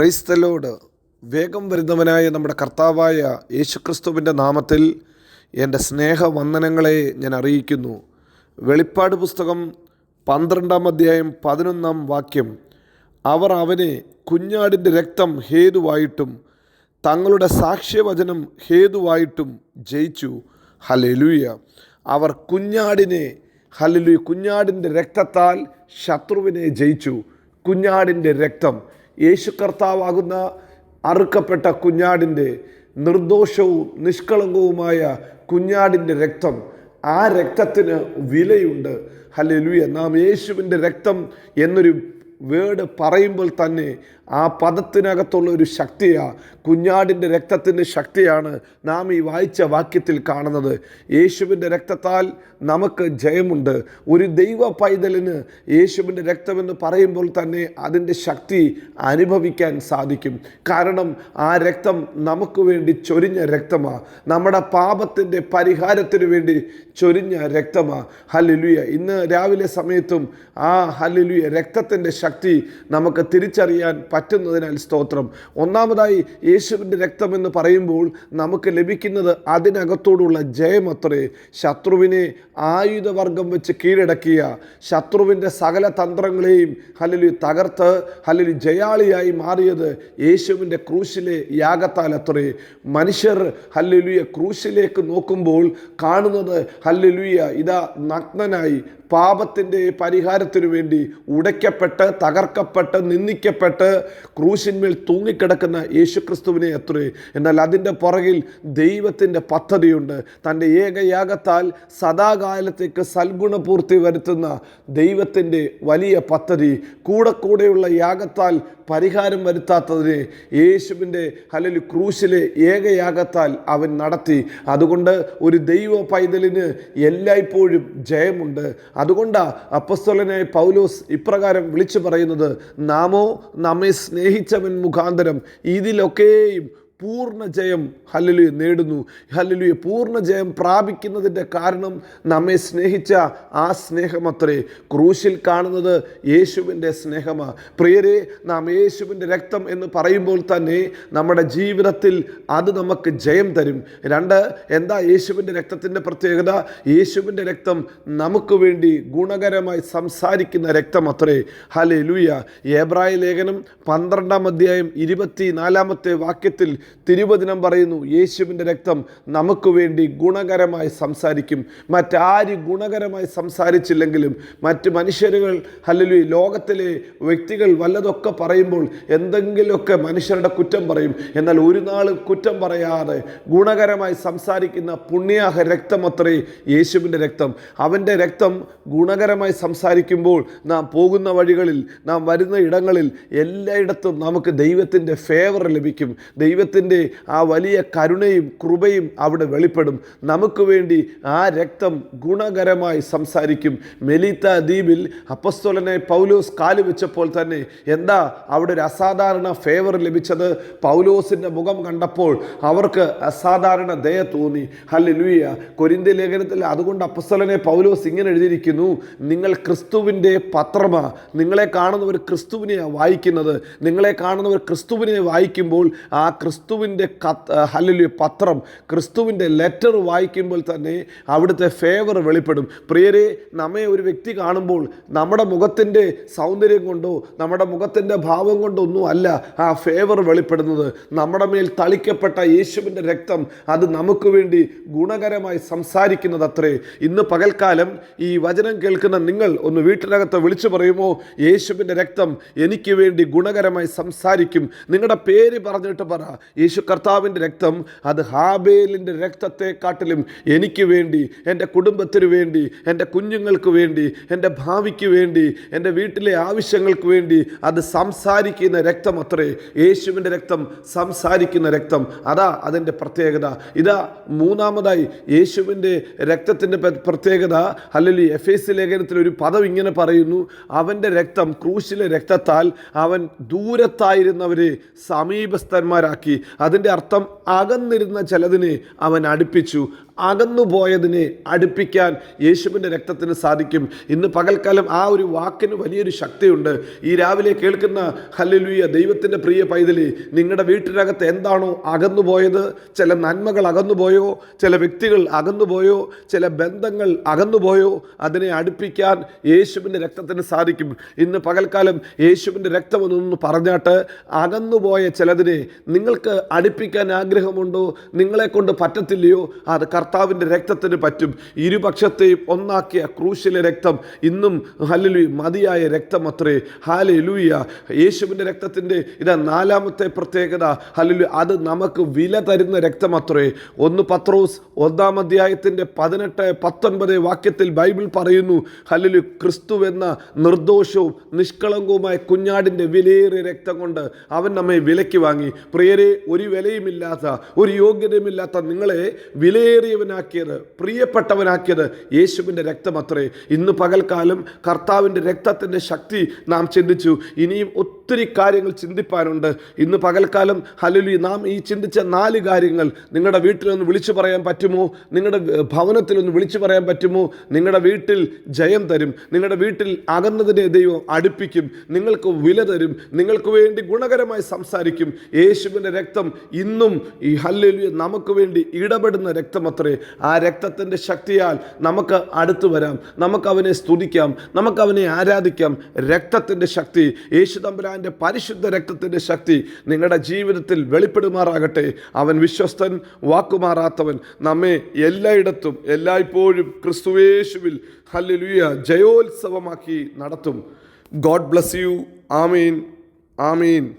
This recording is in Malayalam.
പ്രൈസ്തലോട് വേഗം വരുന്നവനായ നമ്മുടെ കർത്താവായ യേശുക്രിസ്തുവിന്റെ നാമത്തിൽ എന്റെ സ്നേഹവന്ദനങ്ങളെ ഞാൻ അറിയിക്കുന്നു. വെളിപ്പാട് പുസ്തകം പന്ത്രണ്ടാം അധ്യായം പതിനൊന്നാം വാക്യം. അവർ അവനെ കുഞ്ഞാടിന്റെ രക്തം ഹേതുവായിട്ടും തങ്ങളുടെ സാക്ഷ്യവചനം ഹേതുവായിട്ടും ജയിച്ചു. ഹലലൂയ അവർ കുഞ്ഞാടിനെ ഹലലു കുഞ്ഞാടിന്റെ രക്തത്താൽ ശത്രുവിനെ ജയിച്ചു. കുഞ്ഞാടിന്റെ രക്തം യേശു കർത്താവാകുന്ന അറുക്കപ്പെട്ട കുഞ്ഞാടിന്റെ നിർദോഷവും നിഷ്കളങ്കവുമായ കുഞ്ഞാടിന്റെ രക്തം ആ രക്തത്തിന് വിലയുണ്ട്. ഹല്ലേലൂയ. നാം യേശുവിന്റെ രക്തം എന്നൊരു വേർഡ് പറയുമ്പോൾ തന്നെ ആ പദത്തിനകത്തുള്ള ഒരു ശക്തിയാണ് കുഞ്ഞാടിന്റെ രക്തത്തിന്റെ ശക്തിയാണ് നാം ഈ വായിച്ച വാക്യത്തിൽ കാണുന്നത്. യേശുവിന്റെ രക്തത്താൽ നമുക്ക് ജയമുണ്ട്. ഒരു ദൈവ പൈതലിന് യേശുവിന്റെ രക്തമെന്ന് പറയുമ്പോൾ തന്നെ അതിന്റെ ശക്തി അനുഭവിക്കാൻ സാധിക്കും. കാരണം ആ രക്തം നമുക്ക് വേണ്ടി ചൊരിഞ്ഞ രക്തമാണ് നമ്മുടെ പാപത്തിന്റെ പരിഹാരത്തിന് വേണ്ടി ചൊരിഞ്ഞ രക്തമാണ് ഹല്ലുയ ഇന്ന് രാവിലെ സമയത്തും ആ ഹല്ലുയ രക്തത്തിന്റെ ശക്തി നമുക്ക് തിരിച്ചറിയാൻ പറ്റുന്നതിനാൽ സ്തോത്രം. ഒന്നാമതായി യേശുവിന്റെ രക്തം എന്ന് പറയുമ്പോൾ നമുക്ക് ലഭിക്കുന്നത് അതിനകത്തോടുള്ള ജയമത്രേ ശത്രുവിനെ ആയുധവർഗം വെച്ച് കീഴടക്കിയ ശത്രുവിന്റെ സകല തന്ത്രങ്ങളെയും ഹല്ലുലി തകർത്ത് ഹല്ലുലി ജയാളിയായി മാറിയത് യേശുവിന്റെ ക്രൂശിലെ യാഗത്താൽ അത്രേ. മനുഷ്യർ ഹല്ലുലിയ ക്രൂശിലേക്ക് നോക്കുമ്പോൾ കാണുന്നത് ഹല്ലുലിയ ഇതാ നഗ്നനായി പാപത്തിന്റെ പരിഹാരത്തിനു വേണ്ടി ഉടയ്ക്കപ്പെട്ട് തകർക്കപ്പെട്ട് നിന്ദിക്കപ്പെട്ട് ക്രൂശിന്മേൽ തൂങ്ങിക്കിടക്കുന്ന യേശുക്രിസ്തുവിനെ എത്രേ എന്നാൽ അതിന്റെ പുറകിൽ ദൈവത്തിന്റെ പദ്ധതിയുണ്ട്. തന്റെ ഏകയാഗത്താൽ സദാകാലത്തേക്ക് സൽഗുണപൂർത്തി വരുത്തുന്ന ദൈവത്തിന്റെ വലിയ പദ്ധതി. കൂടെ കൂടെയുള്ള യാഗത്താൽ പരിഹാരം വരുത്താത്തതിന് യേശുവിന്റെ അല്ലെങ്കിൽ ക്രൂശിലെ ഏകയാഗത്താൽ അവൻ നടത്തി. അതുകൊണ്ട് ഒരു ദൈവ പൈതലിന് എല്ലായ്പ്പോഴും ജയമുണ്ട്. അതുകൊണ്ടാണ് അപ്പസ്തോലനായ പൗലോസ് ഇപ്രകാരം വിളിച്ചു പറയുന്നത് നാമോ നമ്മെ സ്നേഹിച്ചവൻ മുഖാന്തരം ഇതിലൊക്കെയും പൂർണ ജയം ഹല്ലലുയ നേടുന്നു. ഹല്ലലുയ പൂർണ ജയം പ്രാപിക്കുന്നതിന്റെ കാരണം നമ്മെ സ്നേഹിച്ച ആ സ്നേഹമത്രേ. ക്രൂശിൽ കാണുന്നത് യേശുവിന്റെ സ്നേഹമാണ് പ്രിയരെ നാം യേശുവിന്റെ രക്തം എന്ന് പറയുമ്പോൾ തന്നെ നമ്മുടെ ജീവിതത്തിൽ അത് നമുക്ക് ജയം തരും. രണ്ട് എന്താ യേശുവിന്റെ രക്തത്തിന്റെ പ്രത്യേകത? യേശുവിന്റെ രക്തം നമുക്ക് വേണ്ടി ഗുണകരമായി സംസാരിക്കുന്ന രക്തം അത്രേ ഹലേ ലൂയ ഏബ്രായ ലേഖനം പന്ത്രണ്ടാം അധ്യായം ഇരുപത്തി നാലാമത്തെ വാക്യത്തിൽ തിരുവചനം പറയുന്നു യേശുവിന്റെ രക്തം നമുക്ക് വേണ്ടി ഗുണകരമായി സംസാരിക്കും. മറ്റാര് ഗുണകരമായി സംസാരിച്ചില്ലെങ്കിലും മറ്റ് മനുഷ്യരുകൾ അല്ലെങ്കിൽ ലോകത്തിലെ വ്യക്തികൾ വല്ലതൊക്കെ പറയുമ്പോൾ എന്തെങ്കിലുമൊക്കെ മനുഷ്യരുടെ കുറ്റം പറയും. എന്നാൽ ഒരു നാളും കുറ്റം പറയാതെ ഗുണകരമായി സംസാരിക്കുന്ന പുണ്യാഹ രക്തമത്രേ യേശുവിന്റെ രക്തം. അവന്റെ രക്തം ഗുണകരമായി സംസാരിക്കുമ്പോൾ നാം പോകുന്ന വഴികളിൽ നാം വരുന്ന ഇടങ്ങളിൽ എല്ലായിടത്തും നമുക്ക് ദൈവത്തിന്റെ ഫേവർ ലഭിക്കും. ദൈവത്തിന്റെ ആ വലിയ കരുണയും കൃപയും അവിടെ വെളിപ്പെടും. നമുക്ക് വേണ്ടി ആ രക്തം ഗുണകരമായി സംസാരിക്കും. മെലീത്ത ദ്വീപിൽ അപ്പസ്തോലനെ പൗലോസ് കാൽ വെച്ചപ്പോൾ തന്നെ എന്താ അവിടെ ഒരു അസാധാരണ ഫേവർ ലഭിച്ചത്? പൗലോസിന്റെ മുഖം കണ്ടപ്പോൾ അവർക്ക് അസാധാരണ ദയ തോന്നി. ഹല്ലെ ലൂയ കൊരിന്ത്യ ലേഖനത്തിൽ അതുകൊണ്ട് അപ്പസ്തോലനെ പൗലോസ് ഇങ്ങനെ എഴുതിയിരിക്കുന്നു. നിങ്ങൾ ക്രിസ്തുവിന്റെ പത്രമാ. നിങ്ങളെ കാണുന്നവർ ക്രിസ്തുവിനെയാണ് വായിക്കുന്നത്. നിങ്ങളെ കാണുന്നവർ ക്രിസ്തുവിനെ വായിക്കുമ്പോൾ ആ ക്രിസ്തുവിന്റെ കത്ത് ഹല്ലുലി പത്രം ക്രിസ്തുവിന്റെ ലെറ്റർ വായിക്കുമ്പോൾ തന്നെ അവിടുത്തെ ഫേവർ വെളിപ്പെടും. പ്രിയരെ നമ്മെ ഒരു വ്യക്തി കാണുമ്പോൾ നമ്മുടെ മുഖത്തിന്റെ സൗന്ദര്യം കൊണ്ടോ നമ്മുടെ മുഖത്തിന്റെ ഭാവം കൊണ്ടോ ഒന്നും അല്ല ആ ഫേവർ വെളിപ്പെടുന്നത്. നമ്മുടെ മേൽ തളിക്കപ്പെട്ട യേശുവിന്റെ രക്തം അത് നമുക്ക് വേണ്ടി ഗുണകരമായി സംസാരിക്കുന്നത് അത്രേ ഇന്ന് പകൽക്കാലം ഈ വചനം കേൾക്കുന്ന നിങ്ങൾ ഒന്ന് വീട്ടിനകത്ത് വിളിച്ചു പറയുമോ യേശുവിന്റെ രക്തം എനിക്ക് വേണ്ടി ഗുണകരമായി സംസാരിക്കും. നിങ്ങളുടെ പേര് പറഞ്ഞിട്ട് പറ. യേശു കർത്താവിന്റെ രക്തം അത് ഹാബേലിന്റെ രക്തത്തെക്കാട്ടിലും എനിക്ക് വേണ്ടി എന്റെ കുടുംബത്തിന് വേണ്ടി എന്റെ കുഞ്ഞുങ്ങൾക്ക് വേണ്ടി എന്റെ ഭാവിക്ക് വേണ്ടി എന്റെ വീട്ടിലെ ആവശ്യങ്ങൾക്ക് വേണ്ടി അത് സംസാരിക്കുന്ന രക്തം അത്രേ. യേശുവിന്റെ രക്തം സംസാരിക്കുന്ന രക്തം. അതാ അതിന്റെ പ്രത്യേകത. ഇതാ മൂന്നാമതായി യേശുവിന്റെ രക്തത്തിന്റെ പ്രത്യേകത. അല്ലെങ്കിൽ എഫ് എസ് ലേഖനത്തിൽ ഒരു പദം ഇങ്ങനെ പറയുന്നു അവന്റെ രക്തം ക്രൂശിലെ രക്തത്താൽ അവൻ ദൂരത്തായിരുന്നവരെ സമീപസ്ഥന്മാരാക്കി. അതിന്റെ അർത്ഥം അകന്നിരുന്ന ചിലതിനെ അവൻ അടുപ്പിച്ചു. അകന്നുപോയതിനെ അടുപ്പിക്കാൻ യേശുവിന്റെ രക്തത്തിന് സാധിക്കും. ഇന്ന് പകൽക്കാലം ആ ഒരു വാക്കിന് വലിയൊരു ശക്തിയുണ്ട്. ഈ രാവിലെ കേൾക്കുന്ന ഹല്ലേലൂയ ദൈവത്തിന്റെ പ്രിയ പൈതലി നിങ്ങളുടെ വീട്ടിനകത്ത് എന്താണോ അകന്നുപോയത്? ചില നന്മകൾ അകന്നുപോയോ? ചില വ്യക്തികൾ അകന്നുപോയോ? ചില ബന്ധങ്ങൾ അകന്നുപോയോ? അതിനെ അടുപ്പിക്കാൻ യേശുവിന്റെ രക്തത്തിന് സാധിക്കും. ഇന്ന് പകൽക്കാലം യേശുവിന്റെ രക്തമെന്നൊന്ന് പറഞ്ഞാട്ട് അകന്നുപോയ ചിലതിനെ നിങ്ങൾക്ക് അടുപ്പിക്കാൻ ആഗ്രഹമുണ്ടോ? നിങ്ങളെ കൊണ്ട് പറ്റത്തില്ലയോ? അത് കർത്താവിന്റെ രക്തത്തിന് പറ്റും. ഇരുപക്ഷത്തെയും ഒന്നാക്കിയ ക്രൂശിലെ രക്തം ഇന്നും ഹല്ലുലു മതിയായ രക്തം അത്രേ ഹാലെ ലൂയ യേശുവിന്റെ രക്തത്തിന്റെ ഇതാ നാലാമത്തെ പ്രത്യേകത. ഹല്ലുലു അത് നമുക്ക് വില തരുന്ന രക്തം അത്രേ ഒന്ന് പത്രോസ് ഒന്നാം അധ്യായത്തിന്റെ പതിനെട്ട് പത്തൊൻപത് വാക്യത്തിൽ ബൈബിൾ പറയുന്നു ഹല്ലുലു ക്രിസ്തു എന്ന നിർദോഷവും നിഷ്കളങ്കവുമായ കുഞ്ഞാടിന്റെ വിലയേറിയ രക്തം കൊണ്ട് അവൻ നമ്മെ വിലയ്ക്ക് വാങ്ങി. പ്രിയരെ ഒരു വിലയുമില്ലാത്ത ഒരു യോഗ്യതയുമില്ലാത്ത നിങ്ങളെ വിലയേറിയവനാക്കിയത് പ്രിയപ്പെട്ടവനാക്കിയത് യേശുവിന്റെ രക്തം അത്രേ ഇന്ന് പകൽക്കാലം കർത്താവിന്റെ രക്തത്തിന്റെ ശക്തി നാം ചിന്തിച്ചു. ഇനിയും ഒത്തിരി കാര്യങ്ങൾ ചിന്തിപ്പാനുണ്ട്. ഇന്ന് പകൽക്കാലം ഹലുലി നാം ഈ ചിന്തിച്ച നാല് കാര്യങ്ങൾ നിങ്ങളുടെ വീട്ടിലൊന്ന് വിളിച്ചു പറയാൻ പറ്റുമോ? നിങ്ങളുടെ ഭവനത്തിലൊന്ന് വിളിച്ചു പറയാൻ പറ്റുമോ? നിങ്ങളുടെ വീട്ടിൽ ജയം തരും. നിങ്ങളുടെ വീട്ടിൽ അകന്നതിനെ ദൈവം അടുപ്പിക്കും. നിങ്ങൾക്ക് വില തരും. നിങ്ങൾക്ക് വേണ്ടി ഗുണകരമായി സംസാരിക്കും. യേശുവിന്റെ രക്തം ഇന്നും ഈ ഹല്ലുലി നമുക്ക് വേണ്ടി ഇടപെടുന്ന രക്തം അത്രേ ആ രക്തത്തിന്റെ ശക്തിയാൽ നമുക്ക് അടുത്തു വരാം. നമുക്ക് അവനെ സ്തുതിക്കാം. നമുക്ക് അവനെ ആരാധിക്കാം. രക്തത്തിന്റെ ശക്തി. യേശു തമ്പുരാന്റെ പരിശുദ്ധ രക്തത്തിന്റെ ശക്തി നിങ്ങളുടെ ജീവിതത്തിൽ വെളിപ്പെടുമാറാകട്ടെ. അവൻ വിശ്വസ്തൻ വാക്കുമാറാത്തവൻ. നമ്മെ എല്ലായിടത്തും എല്ലായ്പ്പോഴും ക്രിസ്തുവേശുവിൽ ഹല്ലേലൂയ ജയോത്സവമാക്കി നടത്തും. God bless you. Amin. Amin.